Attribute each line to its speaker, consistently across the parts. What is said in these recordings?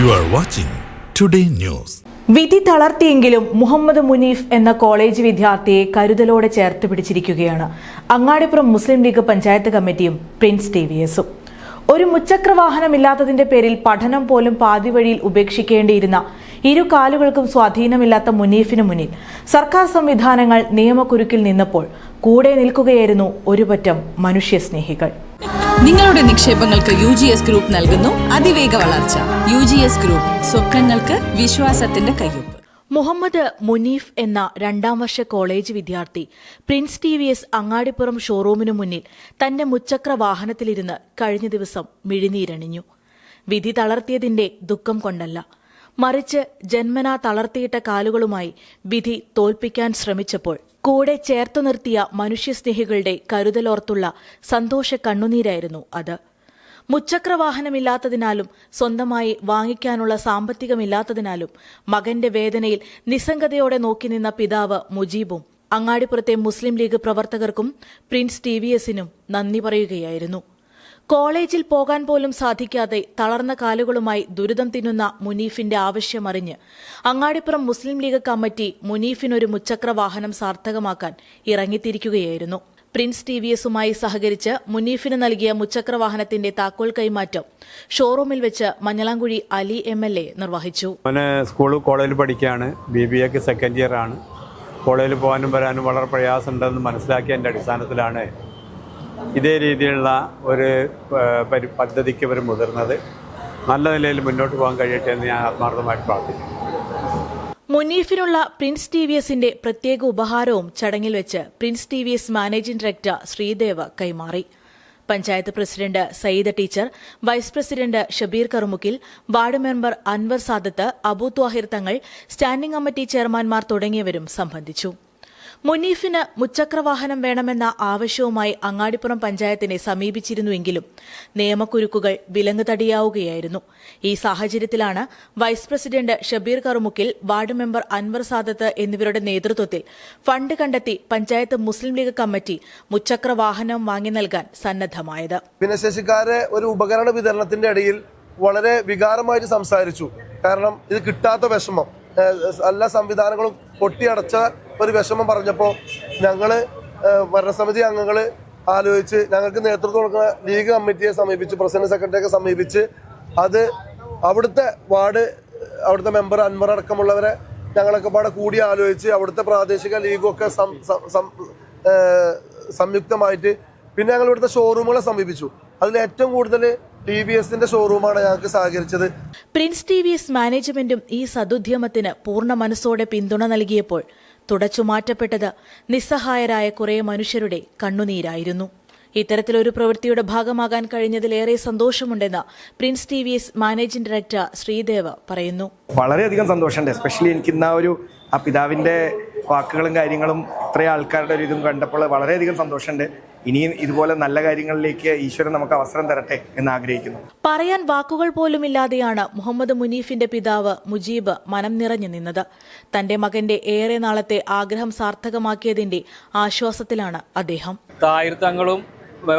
Speaker 1: You are watching today news
Speaker 2: വിധി തളർത്തിയെങ്കിലും മുഹമ്മദ് മുനീഫ് എന്ന കോളേജ് വിദ്യാർത്ഥിയെ കരുതലോടെ ചേർത്ത് പിടിച്ചിരിക്കുകയാണ്. അങ്ങാടിപ്പുറം മുസ്ലിം ലീഗ് പഞ്ചായത്ത് കമ്മിറ്റിയും പ്രിൻസ് ടി വി എസും. ഒരു മുച്ചക്ര വാഹനമില്ലാത്തതിന്റെ പേരിൽ പഠനം പോലും പാതി വഴിയിൽ ഉപേക്ഷിക്കേണ്ടിയിരുന്ന ഇരു കാലുകൾക്കും സ്വാധീനമില്ലാത്ത മുനീഫിന് മുന്നിൽ സർക്കാർ സംവിധാനങ്ങൾ നിയമക്കുരുക്കിൽ നിന്നപ്പോൾ കൂടെ നിൽക്കുകയായിരുന്നു ഒരുപറ്റം മനുഷ്യസ്നേഹികൾ.
Speaker 3: നിങ്ങളുടെ നിക്ഷേപങ്ങൾക്ക് യു ജി എസ് ഗ്രൂപ്പ് നൽകുന്നു അതിവേഗ വളർച്ച. യു ജി എസ് ഗ്രൂപ്പ് സ്വപ്നങ്ങൾക്ക് വിശ്വാസത്തിന്റെ കയ്യൊപ്പ്.
Speaker 2: മുഹമ്മദ് മുനീഫ് എന്ന രണ്ടാം വർഷ കോളേജ് വിദ്യാർത്ഥി prince T V S Angadipuram ഷോറൂമിനു മുന്നിൽ തന്റെ മുച്ചക്ര വാഹനത്തിലിരുന്ന് കഴിഞ്ഞ ദിവസം മിഴിനീരണിഞ്ഞു. വിധി തളർത്തിയതിന്റെ ദുഃഖം കൊണ്ടല്ല. മറിച്ച് ജന്മനാ തളർത്തിയിട്ട കാലുകളുമായി വിധി തോൽപ്പിക്കാൻ ശ്രമിച്ചപ്പോൾ കൂടെ ചേർത്തു നിർത്തിയ മനുഷ്യസ്നേഹികളുടെ കരുതലോർത്തുള്ള സന്തോഷ കണ്ണുനീരായിരുന്നു അത്. മുച്ചക്ര വാഹനമില്ലാത്തതിനാലും സ്വന്തമായി വാങ്ങിക്കാനുള്ള സാമ്പത്തികമില്ലാത്തതിനാലും മകന്റെ വേദനയിൽ നിസ്സംഗതയോടെ നോക്കി നിന്ന പിതാവ് മുജീബും അങ്ങാടിപ്പുറത്തെ മുസ്ലിം ലീഗ് പ്രവർത്തകർക്കും പ്രിൻസ് ടി വി എസിനും നന്ദി പറയുകയായിരുന്നു. കോളേജിൽ പോകാൻ പോലും സാധിക്കാതെ തളർന്ന കാലുകളുമായി ദുരിതം തിന്നുന്ന മുനീഫിന്റെ ആവശ്യമറിഞ്ഞ് അങ്ങാടിപ്പുറം മുസ്ലിം ലീഗ് കമ്മിറ്റി മുനീഫിനൊരു മുച്ചക്ര വാഹനം സാർത്ഥകമാക്കാൻ ഇറങ്ങിത്തിരിക്കുകയായിരുന്നു. പ്രിൻസ് ടി വി എസുമായി സഹകരിച്ച് മുനീഫിന് നൽകിയ മുച്ചക്ര വാഹനത്തിന്റെ താക്കോൽ കൈമാറ്റം ഷോറൂമിൽ വെച്ച് Manjalamkuzhi Ali M L A നിർവഹിച്ചു.
Speaker 4: സ്കൂൾ കോളേജിൽ പഠിക്കുകയാണ്. ബി ബി എക്ക് സെക്കൻഡ് ഇയർ ആണ്. കോളേജിൽ പോകാനും വരാനും വളരെ പ്രയാസമുണ്ടെന്ന് മനസ്സിലാക്കിയതിന്റെ അടിസ്ഥാനത്തിലാണ് ഇതേ രീതിയിലുള്ള ഒരു പരി പദ്ധതിക്ക് ഇവർ മുതിർന്നത്. നല്ല നിലയിൽ മുന്നോട്ട് പോകാൻ കഴിയട്ടെ എന്ന് ഞാൻ ആത്മാർത്ഥമായിട്ട് പ്രാർത്ഥിക്കുന്നു.
Speaker 2: മുനീഫിനുള്ള പ്രിൻസ് ടി വി എസിന്റെ പ്രത്യേക ഉപഹാരവും ചടങ്ങിൽ വെച്ച് prince T V S managing director Sreedev കൈമാറി. Panchayat president Sayyid teacher vice president Shabeer കറുമുക്കിൽ ward member Anwar Sadath Abu Thahir Thangal standing committee ചെയർമാൻമാർ തുടങ്ങിയവരും സംബന്ധിച്ചു. മുനീഫിന് മുച്ചക്രവാഹനം വേണമെന്ന ആവശ്യവുമായി അങ്ങാടിപ്പുറം പഞ്ചായത്തിനെ സമീപിച്ചിരുന്നുവെങ്കിലും നിയമക്കുരുക്കുകൾ വിലങ്ങ് തടിയാവുകയായിരുന്നു ഈ സാഹചര്യത്തിലാണ് vice president Shabeer കറുമുക്കിൽ ward member Anwar Sadath എന്നിവരുടെ നേതൃത്വത്തിൽ ഫണ്ട് കണ്ടെത്തി പഞ്ചായത്ത് മുസ്ലിം ലീഗ് കമ്മിറ്റി മുച്ചക്രവാഹനം വാങ്ങി നൽകാൻ സന്നദ്ധമായത്.
Speaker 5: ഭിന്നശേഷിക്കാരെ ഒരു ഉപകരണ വിതരണത്തിന്റെ ഇടയിൽ വളരെ വികാരമായിട്ട് സംസാരിച്ചു. കാരണം ഇത് കിട്ടാത്ത വിഷമം. എല്ലാ സംവിധാനങ്ങളും പൊട്ടിയടച്ച ഒരു വിഷമം പറഞ്ഞപ്പോൾ ഞങ്ങൾ ഭരണസമിതി അംഗങ്ങൾ ആലോചിച്ച് ഞങ്ങൾക്ക് നേതൃത്വം കൊടുക്കുന്ന ലീഗ് കമ്മിറ്റിയെ സമീപിച്ച് പ്രസിഡന്റ് സെക്രട്ടറിയൊക്കെ സമീപിച്ച് അത് അവിടുത്തെ വാർഡ് അവിടുത്തെ മെമ്പർ അൻവർ അടക്കമുള്ളവരെ ഞങ്ങളൊക്കെ പാടെ കൂടി ആലോചിച്ച് അവിടുത്തെ പ്രാദേശിക ലീഗൊക്കെ സംയുക്തമായിട്ട് പിന്നെ ഞങ്ങൾ ഇവിടുത്തെ ഷോറൂമുകളെ സമീപിച്ചു. അതിൽ ഏറ്റവും കൂടുതൽ ടി വി എസിന്റെ ഷോറൂമാണ് ഞങ്ങൾക്ക് സഹകരിച്ചത്.
Speaker 2: പ്രിൻസ് ടി വി എസ് മാനേജ്മെന്റും ഈ സതുദ്യമത്തിന് പൂർണ മനസ്സോടെ പിന്തുണ നൽകിയപ്പോൾ തുടച്ചുമാറ്റപ്പെട്ടത് നിസ്സഹായരായ കുറേ മനുഷ്യരുടെ കണ്ണുനീരായിരുന്നു. ഇത്തരത്തിലൊരു പ്രവൃത്തിയുടെ ഭാഗമാകാൻ കഴിഞ്ഞതിലേറെ സന്തോഷമുണ്ടെന്ന് prince T V S managing director Sreedev പറയുന്നു.
Speaker 6: വളരെയധികം സന്തോഷമുണ്ട്. എസ്പെഷ്യലി എനിക്ക് ഇന്ന് ഒരു ആ പിതാവിന്റെ വാക്കുകളും കാര്യങ്ങളും ഇത്രയും ആൾക്കാരുടെ ഒരു ഇതും കണ്ടപ്പോൾ വളരെയധികം സന്തോഷമുണ്ട്. ഇനിയും ഇതുപോലെ നല്ല കാര്യങ്ങളിലേക്ക് ഈശ്വരൻ നമുക്ക് അവസരം തരട്ടെ എന്ന് ആഗ്രഹിക്കുന്നു.
Speaker 2: പറയാൻ വാക്കുകൾ പോലും ഇല്ലാതെയാണ് മുഹമ്മദ് മുനീഫിന്റെ പിതാവ് മുജീബ് മനം നിറഞ്ഞു നിന്നത്. തന്റെ മകന്റെ ഏറെ നാളത്തെ ആഗ്രഹം സാർത്ഥകമാക്കിയതിന്റെ ആശ്വാസത്തിലാണ് അദ്ദേഹം.
Speaker 7: താഹിർ തങ്ങളും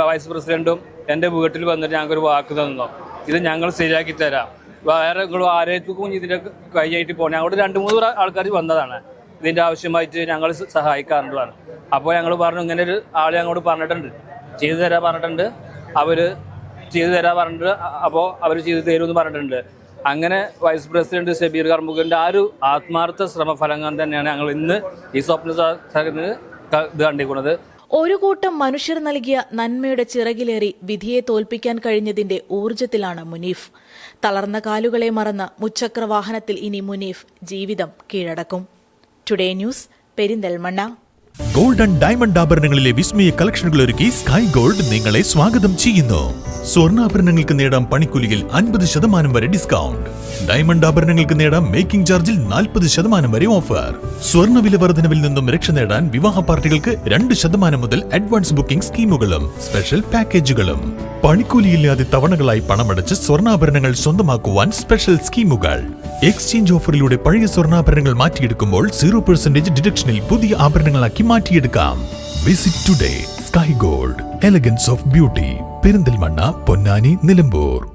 Speaker 7: വൈസ് പ്രസിഡന്റും എന്റെ വീട്ടിൽ വന്നിട്ട് ഞങ്ങൾക്ക് ഒരു വാക്ക് തന്നു. ഇത് ഞങ്ങൾ ശരിയാക്കി തരാം. വേറെ നിങ്ങൾ ആരോഗ്യക്കും ഇതിന്റെ കൈയായിട്ട് പോകണം ഞങ്ങളുടെ രണ്ട് മൂന്ന് ആൾക്കാർ വന്നതാണ്. ഇതിന്റെ ആവശ്യമായിട്ട് ഞങ്ങൾ സഹായിക്കാറുള്ളതാണ്. അപ്പോൾ ഞങ്ങൾ പറഞ്ഞു ഇങ്ങനെ ഒരു ആൾ ഞങ്ങളോട് പറഞ്ഞിട്ടുണ്ട്. ചെയ്തു തരാൻ പറഞ്ഞിട്ടുണ്ട്. അവർ ചെയ്തു തരാൻ പറഞ്ഞിട്ട് അപ്പോൾ അവർ ചെയ്തു തരുമെന്ന് പറഞ്ഞിട്ടുണ്ട്. അങ്ങനെ വൈസ് പ്രസിഡന്റ് ഷബീർ കർമുഖിന്റെ ആ ഒരു ആത്മാർത്ഥ ശ്രമഫലങ്ങൾ തന്നെയാണ് ഞങ്ങൾ ഇന്ന് ഈ സ്വപ്ന ഇത് കണ്ടിരിക്കുന്നത്.
Speaker 2: ഒരു കൂട്ടം മനുഷ്യർ നൽകിയ നന്മയുടെ ചിറകിലേറി വിധിയെ തോൽപ്പിക്കാൻ കഴിഞ്ഞതിന്റെ ഊർജത്തിലാണ് മുനീഫ്. തളർന്ന കാലുകളെ മറന്ന് മുച്ചക്ര വാഹനത്തിൽ ഇനി മുനീഫ് ജീവിതം കീഴടക്കും. Today news Perinthalmanna.
Speaker 1: Gold and diamond ആഭരണങ്ങളിലെ വിസ്മയ കളക്ഷനുകൾ ഒരുക്കി സ്കൈ ഗോൾഡ് നിങ്ങളെ സ്വാഗതം ചെയ്യുന്നു. സ്വർണാഭരണങ്ങൾക്ക് നേടാം പണിക്കൂലിയിൽ അൻപത് ശതമാനം വരെ ഡിസ്കൗണ്ട്. ഡയമണ്ട് ആഭരണങ്ങൾക്ക് നേടാം മേക്കിംഗ് ചാർജിൽ നാൽപ്പത് ശതമാനം വരെ ഓഫർ. സ്വർണ വില വർധനവിൽ നിന്നും രക്ഷ നേടാൻ വിവാഹ പാർട്ടികൾക്ക് രണ്ട് ശതമാനം മുതൽ അഡ്വാൻസ് ബുക്കിംഗ് സ്കീമുകളും സ്പെഷ്യൽ പാക്കേജുകളും. പണിക്കൂലിയില്ലാതെ തവണകളായി പണമടച്ച് സ്വർണാഭരണങ്ങൾ സ്വന്തമാക്കുവാൻ സ്പെഷ്യൽ സ്കീമുകൾ. എക്സ്ചേഞ്ച് ഓഫറിലൂടെ പഴയ സ്വർണാഭരണങ്ങൾ മാറ്റിയെടുക്കുമ്പോൾ സീറോ പെർസെന്റേജ് ഡിഡക്ഷനിൽ പുതിയ ആഭരണങ്ങളാക്കി മാറ്റിയെടുക്കാം. Visit today sky gold elegance of beauty Perinthalmanna Ponnani Nilambur.